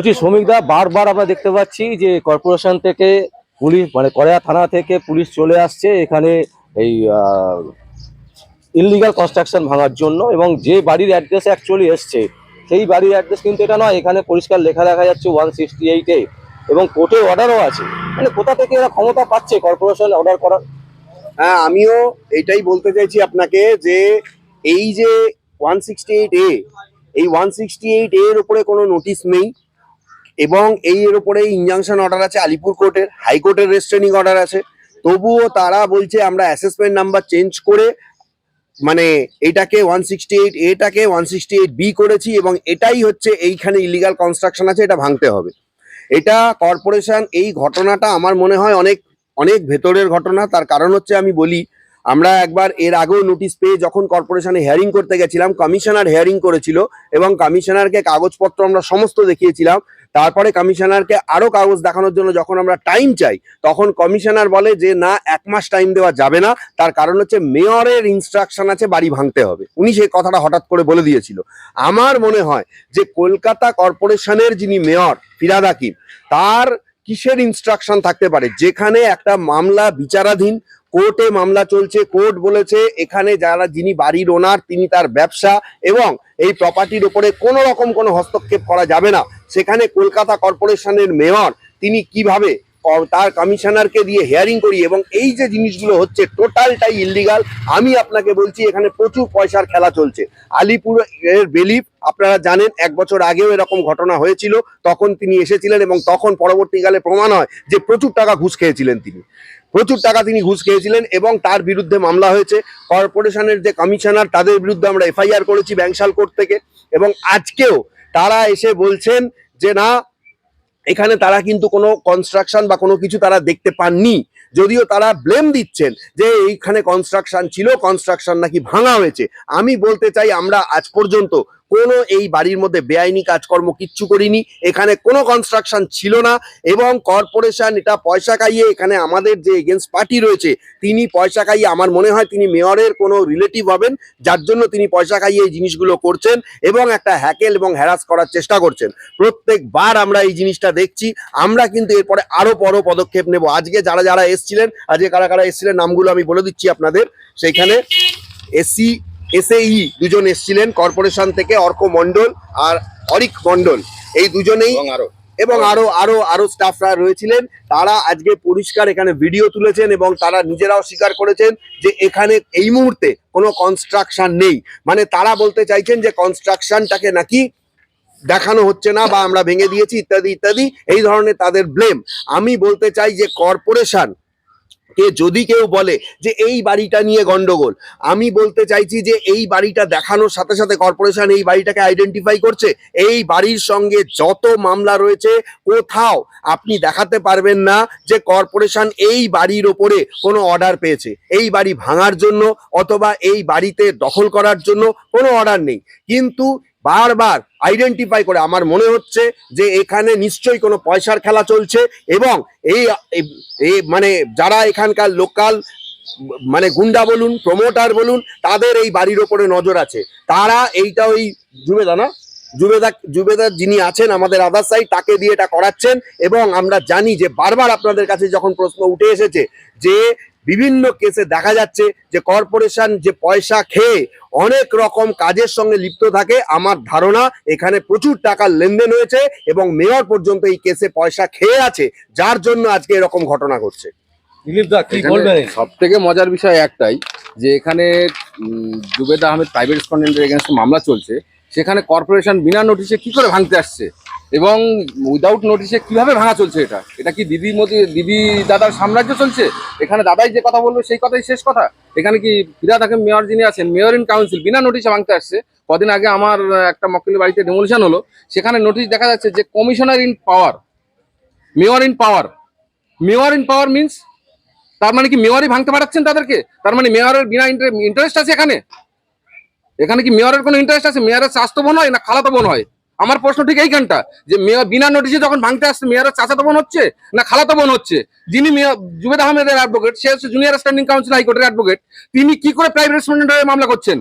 বলছি শ্রমিকদা বারবার আমরা দেখতে পাচ্ছি যে কর্পোরেশন থেকে পুলিশ মানে কড়িয়া থানা থেকে পুলিশ চলে আসছে এখানে এই ইললিগাল কনস্ট্রাকশন ভাঙার জন্য এবং যে বাড়ির অ্যাড্রেস অ্যাকচুয়ালি এসছে, সেই বাড়ির অ্যাড্রেস কিন্তু এটা নয়, এখানে পরিষ্কার লেখা দেখা যাচ্ছে ওয়ান সিক্সটি এইটে এবং কোর্টের অর্ডারও আছে। মানে কোথা থেকে এরা ক্ষমতা পাচ্ছে কর্পোরেশন অর্ডার করার? হ্যাঁ আমিও এটাই বলতে চাইছি আপনাকে যে এই যে ওয়ান সিক্সটি এইট এ, এই ওয়ান সিক্সটি এইট এর উপরে কোনো নোটিশ নেই। এবং এই এর উপরে ইনজাংশন অর্ডার আছে আলিপুর কোর্টের হাইকোর্টের রেস্ট্রেনিং অর্ডার আছে। তবুও তারা বলছে আমরা অ্যাসেসমেন্ট নাম্বার চেঞ্জ করে মানে এটাকে ওয়ান সিক্সটি এইট এটাকে ওয়ান সিক্সটি এইট বি করেছি এবং এটাই হচ্ছে এইখানে ইলিগাল কনস্ট্রাকশন আছে, এটা ভাঙতে হবে। এটা কর্পোরেশন এই ঘটনাটা আমার মনে হয় অনেক অনেক ভেতরের ঘটনা। তার কারণ হচ্ছে আমি বলি, আমরা একবার এর আগেও নোটিশ পেয়ে যখন কর্পোরেশনে হেয়ারিং করতে গেছিলাম কমিশনার হেয়ারিং করেছিল এবং কমিশনারকে কাগজপত্র আমরা সমস্ত দেখিয়েছিলাম। তারপরে কমিশনারকে আরও কাগজ দেখানোর জন্য যখন আমরা টাইম চাই, তখন কমিশনার বলে যে, না, এক মাস টাইম দেওয়া যাবে না। তার কারণ হচ্ছে মেয়রের ইনস্ট্রাকশন আছে, বাড়ি ভাঙতে হবে। উনি সেই কথাটা হঠাৎ করে বলে দিয়েছিল। আমার মনে হয় যে, কলকাতা কর্পোরেশনের যিনি মেয়র, ফিরাদ হাকিম, তার কিসের ইনস্ট্রাকশন থাকতে পারে? যেখানে একটা মামলা বিচারাধীন কোর্টে মামলা চলছে, কোর্ট বলেছে এখানে যারা, যিনি বাড়ির ওনার, তিনি তার ব্যবসা এবং এই প্রপার্টির ওপরে কোনো রকম কোনো হস্তক্ষেপ করা যাবে না। সেখানে কলকাতা কর্পোরেশনের মেয়র, তিনি কীভাবে তার কমিশনারকে দিয়ে হেয়ারিং করি এবং এই যে জিনিসগুলো হচ্ছে টোটালটাই ইল্লিগাল আমি আপনাকে বলছি এখানে প্রচুর পয়সার খেলা চলছে। আলিপুর এর বেলিফ, আপনারা জানেন, এক বছর আগেও এরকম ঘটনা হয়েছিল, তখন তিনি এসেছিলেন এবং তখন পরবর্তীকালে প্রমাণ হয় যে প্রচুর টাকা ঘুষ খেয়েছিলেন তিনি। প্রচুর টাকা তিনি ঘুষ খেয়েছিলেন এবং তার বিরুদ্ধে মামলা হয়েছে। কর্পোরেশনের যে কমিশনার, তাদের বিরুদ্ধে আমরা এফআইআর করেছি ব্যাংশাল কোর্ট থেকে এবং আজকেও তারা এসে বলছেন যে, না, এখানে তারা কিন্তু কোনো কনস্ট্রাকশন বা কোনো কিছু তারা দেখতে পাননি। যদিও তারা ব্লেম দিচ্ছেন যে, এইখানে কনস্ট্রাকশন ছিল কনস্ট্রাকশন নাকি ভাঙা হয়েছে। আমি বলতে চাই, আমরা আজ পর্যন্ত কোনো এই বাড়ির মধ্যে বেআইনি কাজকর্ম কিচ্ছু করিনি। এখানে কোনো কনস্ট্রাকশন ছিল না এবং কর্পোরেশন এটা পয়সা খাইয়ে এখানে আমাদের যে এগেনস্ট পার্টি রয়েছে, তিনি পয়সা খাইয়ে আমার মনে হয় তিনি মেয়রের কোনো রিলেটিভ হবেন, যার জন্য তিনি পয়সা খাইয়ে এই জিনিসগুলো করছেন এবং একটা হ্যাকেল এবং হ্যারাস করার চেষ্টা করছেন। প্রত্যেকবার আমরা এই জিনিসটা দেখছি, আমরা কিন্তু এরপরে আরও বড় পদক্ষেপ নেব। আজকে যারা যারা এসছিলেন, আজকে কারা কারা এসছিলেন, নামগুলো আমি বলে দিচ্ছি আপনাদের। সেইখানে এসি এসএই দুজন এসছিলেন কর্পোরেশন থেকে অর্ক মন্ডল আর অরিক মন্ডল এই দুজনেই আরও। এবং আরও আরও। আরও স্টাফরা রয়েছিলেন। তারা আজকে পরিষ্কার এখানে ভিডিও তুলেছেন এবং তারা নিজেরাও স্বীকার করেছেন যে এখানে এই মুহূর্তে কোনো কনস্ট্রাকশন নেই। মানে তারা বলতে চাইছেন যে কনস্ট্রাকশনটাকে নাকি দেখানো হচ্ছে না বা আমরা ভেঙে দিয়েছি ইত্যাদি ইত্যাদি। এই ধরনের তাদের ব্লেম আমি বলতে চাই যে কর্পোরেশন কে যদি কেউ বলে যে এই বাড়িটা নিয়ে গন্ডগোল, আমি বলতে চাইছি যে এই বাড়িটা দেখানোর সাথে সাথে কর্পোরেশন এই বাড়িটাকে আইডেন্টিফাই করছে, এই বাড়ির সঙ্গে যত মামলা রয়েছে কোথাও আপনি দেখাতে পারবেন না যে কর্পোরেশন এই বাড়ির ওপরে কোনো অর্ডার পেয়েছে। এই বাড়ি ভাঙার জন্য অথবা এই বাড়িতে দখল করার জন্য কোনো অর্ডার নেই। কিন্তু বারবার আইডেন্টিফাই করে আমার মনে হচ্ছে যে এখানে নিশ্চয়ই কোনো পয়সার খেলা চলছে এবং এই মানে যারা এখানকার লোকাল মানে গুন্ডা বলুন প্রমোটার বলুন, তাদের এই বাড়ির ওপরে নজর আছে। তারা এইটা ওই জুবেদা না? জুবেদা জুবেদা যিনি আছেন আমাদের আদার সাইড তাকে দিয়ে এটা করাচ্ছেন এবং আমরা জানি যে বারবার আপনাদের কাছে যখন প্রশ্ন উঠে এসেছে যে বিভিন্ন কেসে দেখা যাচ্ছে যে কর্পোরেশন যে পয়সা খেয়ে অনেক রকম কাজের সঙ্গে লিপ্ত থাকে আমার ধারণা এখানে প্রচুর টাকার লেনদেন হয়েছে এবং মেয়র পর্যন্ত এই কেসে পয়সা খেয়ে আছে যার জন্য আজকে এরকম ঘটনা ঘটছে। দিলীপ দা কি বলবেন? সব থেকে মজার বিষয় একটাই যে এখানে জুবেদা আহমেদ প্রাইভেট রেসপন্ডেন্টের এগেনস্টে মামলা চলছে। সেখানে কর্পোরেশন বিনা নোটিশে কি করে ভাঙতে আসছে? এবং উইদাউট নোটিশে কীভাবে ভাঙা চলছে এটা? এটা কি দিদি মোদি, দিদি দাদার সাম্রাজ্য চলছে? এখানে দাদাই যে কথা বলল সেই কথাই শেষ কথা? এখানে কি হাকিম মেয়র যিনি আছেন মেয়র ইন কাউন্সিল বিনা নোটিশে ভাঙতে আসছে। কদিন আগে আমার একটা মক্কেলের বাড়িতে ডেমোলিশন হলো। সেখানে নোটিশ দেখা যাচ্ছে যে commissioner in power mayor in power mayor in power means তার মানে কি মেয়রই ভাঙতে পারাচ্ছেন তাদেরকে? তার মানে মেয়রের বিনা ইন্টারেস্ট আছে এখানে? এখানে কি মেয়রের কোনো ইন্টারেস্ট আছে? মেয়রের স্বাস্থ্য বোন হয় না খালাতো বোন হয়? আমার প্রশ্ন ঠিক এইখানটা, যে মেয়র বিনা নোটিশে যখন ভাঙতে আসছে, মেয়রের চাচাতো বোন হচ্ছে না খালাতো বোন হচ্ছে? যিনি মেয়র, জুবেদ আহমেদের অ্যাডভোকেট সে হচ্ছে জুনিয়র স্ট্যান্ডিং কাউন্সিল হাইকোর্টের অ্যাডভোকেট তিনি কি করে প্রাইভেট রেসপন্ডেন্ট হয়ে মামলা করছেন?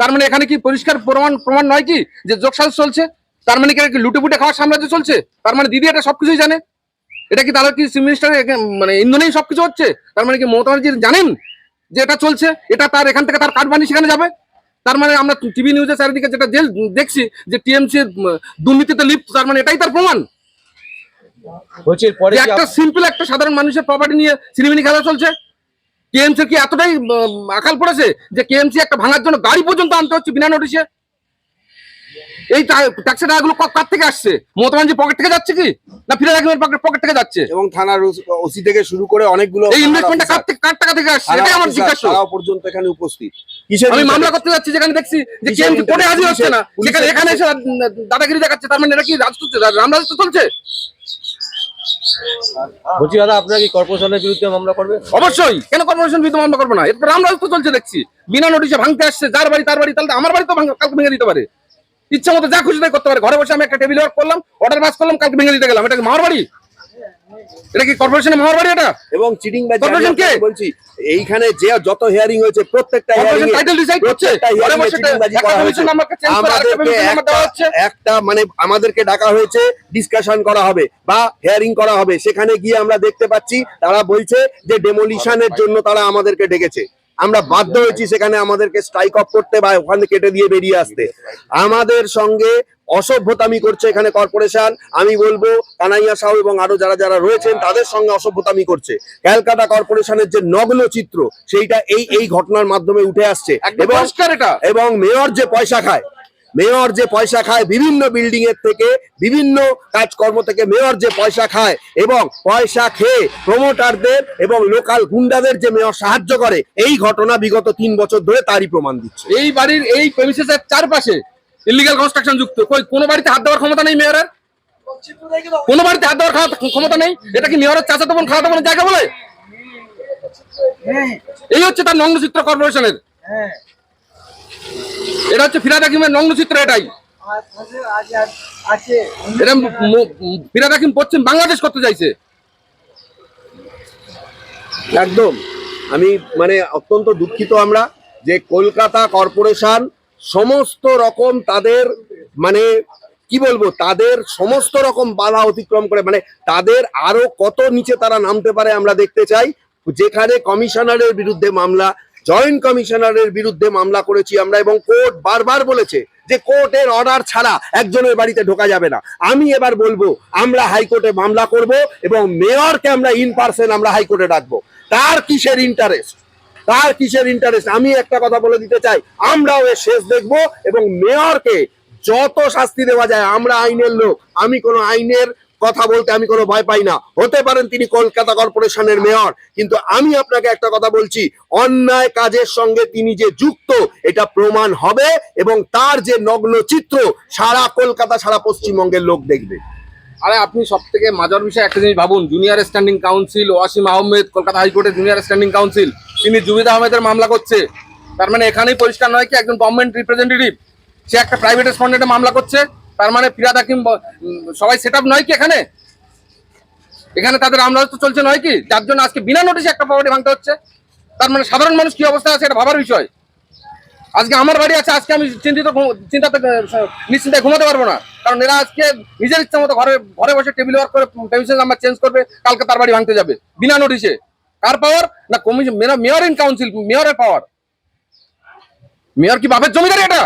তার মানে এখানে কি পরিষ্কার প্রমাণ প্রমাণ নয় কি? যে যোগসাজ চলছে? তার মানে কি এটা কি লুটে খাওয়ার সাম্রাজ্য চলছে? তার মানে দিদি এটা সবকিছুই জানে? এটা কি তাহলে কি মিনিস্টার মানে ইন্ধনেই সবকিছু হচ্ছে? তার মানে কি মমতা জানেন যে এটা চলছে? এটা তার এখান থেকে তার কাঠ বানিয়ে সেখানে যাবে? তার মানে আমরা টিভি নিউজে চারিদিকে যেটা দেখছি যে টিএমসি দুর্নীতিতে লিপ্ত তার মানে এটাই তার প্রমাণ। একটা সিম্পল একটা সাধারণ মানুষের প্রপার্টি নিয়ে সিনেমিনি খেলা চলছে। কেএমসি কি এতটাই আকাল পড়েছে যে কেএমসি একটা ভাঙার জন্য গাড়ি পর্যন্ত আনতে হচ্ছে বিনা নোটিশে এই ট্যাক্সি টাকাগুলো কার থেকে আসছে? মমতা ব্যানার্জি পকেট থেকে যাচ্ছে কি? না ফিরে রাখবেন পকেট থেকে যাচ্ছে? এবং থানার ওসি থেকে শুরু করে অনেকগুলো এই ইনভেস্টমেন্টটা কার থেকে কার টাকা থেকে আসছে? এটাই আমার জিজ্ঞাসা। পর্যন্ত এখানে উপস্থিত। আমি মামলা করতে যাচ্ছি যেখানে দেখছি যে কেএমসি কোর্টে হাজির হচ্ছে না। সেখানে এখানে এসে দাদাগিরি দেখাচ্ছে। তার মানে এটা কি রাজতন্ত্র রামরাজত্ব চলছে? বলছি দাদা আপনারা কি কর্পোরেশনের বিরুদ্ধে মামলা করবেন? অবশ্যই। কেন কর্পোরেশন বিরুদ্ধে মামলা করব না? এটা তো রামরাজত্ব চলছে দেখছি। বিনা নোটিশে ভাঙতে আসছে। যার বাড়ি তার বাড়ি তাহলে আমার বাড়ি তো ভাঙ- কালকে ভেঙে দিতে পারে। ইচ্ছা মতো যা খুশি তাই করতে পারে। ঘরে বসে আমি একটা টেবিল ওয়ার্ক করলাম অর্ডার পাস করলাম কালকে ভেঙে দিতে গেলাম। এটা বাড়ি? এটা কি কর্পোরেশনের বাড়ি এটা? এবং চিটিং Corporation কে? বলছি এইখানে যে যত হিয়ারিং হয়েছে প্রত্যেকটা কর্পোরেশন এ- টাইটেল ডিসাইড প্রত্যেকটা ঘরে বসে একটা কমিশন। নাম্বারকে চেঞ্জ করে আমাদেরকে কমিশন নাম্বার দেওয়া হচ্ছে। একটা- একটা মানে আমাদেরকে ডাকা হয়েছে ডিসকাশন করা হবে বা হেয়ারিং করা হবে। সেখানে গিয়ে আমরা দেখতে পাচ্ছি তারা বলছে যে ডেমোলিশনের জন্য তারা আমাদেরকে ডেকেছে। আমরা বাধ্য হয়েছি সেখানে আমাদেরকে স্ট্রাইক অফ করতে বা ওখানে কেটে দিয়ে বেরিয়ে আসতে। আমাদের সঙ্গে অসভ্যতামি করছে এখানে কর্পোরেশন আমি বলব কানাইয়া সাহু এবং আরও যারা যারা রয়েছেন তাদের সঙ্গে অসভ্যতামি করছে। ক্যালকাটা কর্পোরেশনের যে নগ্ন চিত্র সেইটা এই এই ঘটনার মাধ্যমে উঠে আসছে। এবং মেয়র যে পয়সা খায় মেয়র যে পয়সা খায় বিভিন্ন বিল্ডিং এর থেকে বিভিন্ন কাজকর্ম থেকে মেয়র যে পয়সা খায় এবং পয়সা খেয়ে প্রমোটারদের এবং লোকাল গুন্ডাদের যে মেয়র সাহায্য করে এই ঘটনা বিগত তিন বছর ধরে তারই প্রমাণ দিচ্ছে। এই বাড়ির এই প্রেমিসেসের চারপাশে ইলিগাল কনস্ট্রাকশন যুক্ত। কই কোনো বাড়িতে হাত দেওয়ার ক্ষমতা নেই মেয়রের? কোনো বাড়িতে হাত দেওয়ার ক্ষমতা নেই? এটা কি মেয়রের চাচাতো বোন খাওয়াতে বোনের জায়গা বলে? এই হচ্ছে তার নগ্নচিত্র কর্পোরেশনের। এটা হচ্ছে ফিরাদ হাকিমের নগ্নচিত্র এটাই। আছে এটা ফিরাদ হাকিম পশ্চিম বাংলাদেশ করতে চাইছে। একদম। আমি মানে অত্যন্ত দুঃখিত আমরা যে কলকাতা কর্পোরেশন সমস্ত রকম তাদের মানে কি বলব, তাদের সমস্ত রকম বাধা অতিক্রম করে মানে তাদের আরও কত নিচে তারা নামতে পারে আমরা দেখতে চাই। যেখানে কমিশনারের বিরুদ্ধে মামলা জয়েন্ট কমিশনারের বিরুদ্ধে মামলা করেছি আমরা এবং কোর্ট বারবার বলেছে যে কোর্টের অর্ডার ছাড়া একজনের বাড়িতে ঢোকা যাবে না। আমি এবার বলব, আমরা হাইকোর্টে মামলা করব এবং মেয়রকে আমরা ইন পার্সন আমরা হাইকোর্টে ডাকবো। তার কিসের ইন্টারেস্ট তার কিসের ইন্টারেস্ট আমি একটা কথা বলে দিতে চাই, আমরাও এর শেষ দেখব এবং মেয়রকে যত শাস্তি দেওয়া যায়, আমরা আইনের লোক, আমি কোনো আইনের কথা বলতে আমি কোনো ভয় পাই না। হতে পারেন তিনি কলকাতা কর্পোরেশনের মেয়র, কিন্তু আমি আপনাকে একটা কথা বলছি, অন্যায় কাজের সঙ্গে তিনি যে যুক্ত, এটা প্রমাণ হবে এবং তার যে নগ্ন চিত্র, সারা কলকাতা, সারা পশ্চিমবঙ্গের লোক দেখবে। আরে আপনি সব থেকে মাজার বিষয় একটা জিনিস ভাবুন junior standing council Wasim Ahmed, Kolkata হাইকোর্টের জুনিয়র স্ট্যান্ডিং কাউন্সিল তিনি জুবিদ আহমেদের মামলা করছে। তার মানে এখানেই পরিষ্কার নয় কি, একজন গভর্নমেন্ট রিপ্রেজেন্টেটিভ সে একটা প্রাইভেট রেসপন্ডেন্টে মামলা করছে। তার মানে ফিরাদ হাকিম সবাই সেট নয় কি এখানে? এখানে তাদের আমলাত চলছে নয় কি? যার জন্য আজকে বিনা নোটিশে একটা প্রপার্টি ভাঙতে হচ্ছে। তার মানে সাধারণ মানুষ কি অবস্থা আছে এটা ভাবার বিষয়। আজকে আমার বাড়ি আছে, আজকে আমি চিন্তিত চিন্তাতে নিশ্চিন্তায় ঘুমাতে পারব না। কারণ এরা আজকে নিজের ইচ্ছা মতো ঘরে ঘরে বসে টেবিল ওয়ার্ক করে পেমিশন নাম্বার চেঞ্জ করবে, কালকে তার বাড়ি ভাঙতে যাবে, বিনা নোটিশে কার পাওয়ার না কমিশন মেয়র ইন কাউন্সিল মেয়রের পাওয়ার মেয়র কি বাপের জমিদারি এটা?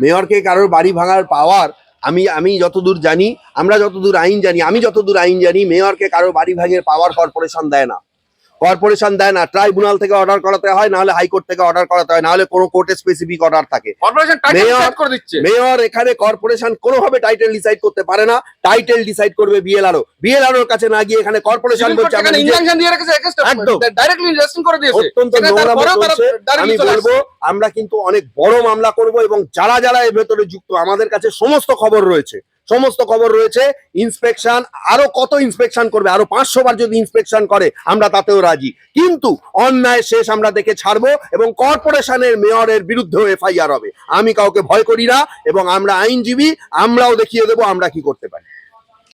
মেয়রকে কারোর বাড়ি ভাঙার পাওয়ার আমি আমি যতদূর জানি, আমরা যতদূর আইন জানি, আমি যতদূর আইন জানি, মেয়রকে কারোর বাড়ি ভাঙের পাওয়ার কর্পোরেশন দেয় না। কর্পোরেশন দেয় না ট্রাইব্যুনাল থেকে অর্ডার করাতে হয় নাহলে হাইকোর্ট থেকে অর্ডার করাতে হয় নাহলে কোনো কোর্টে স্পেসিফিক অর্ডার থাকে। কর্পোরেশন টাইটেল Mayor- করে দিচ্ছে। মেয়র এখানে কর্পোরেশন কোনোভাবে টাইটেল ডিসাইড করতে পারে না টাইটেল ডিসাইড করবে বিএলআরও বিএলআরওর কাছে না গিয়ে এখানে কর্পোরেশন বলছে দিয়েছে। অত্যন্ত আমি বলব আমরা কিন্তু অনেক বড় মামলা করব এবং যারা যারা এর ভেতরে যুক্ত আমাদের কাছে সমস্ত খবর রয়েছে। সমস্ত খবর রয়েছে। ইন্সপেকশন আরও কত ইন্সপেকশন করবে? আরও পাঁচশো বার যদি ইন্সপেকশন করে, আমরা তাতেও রাজি। কিন্তু অন্যায় শেষ আমরা দেখে ছাড়বো এবং কর্পোরেশনের মেয়রের বিরুদ্ধেও এফআইআর হবে। আমি কাউকে ভয় করি না এবং আমরা আইনজীবী, আমরাও দেখিয়ে দেবো আমরা কি করতে পারি।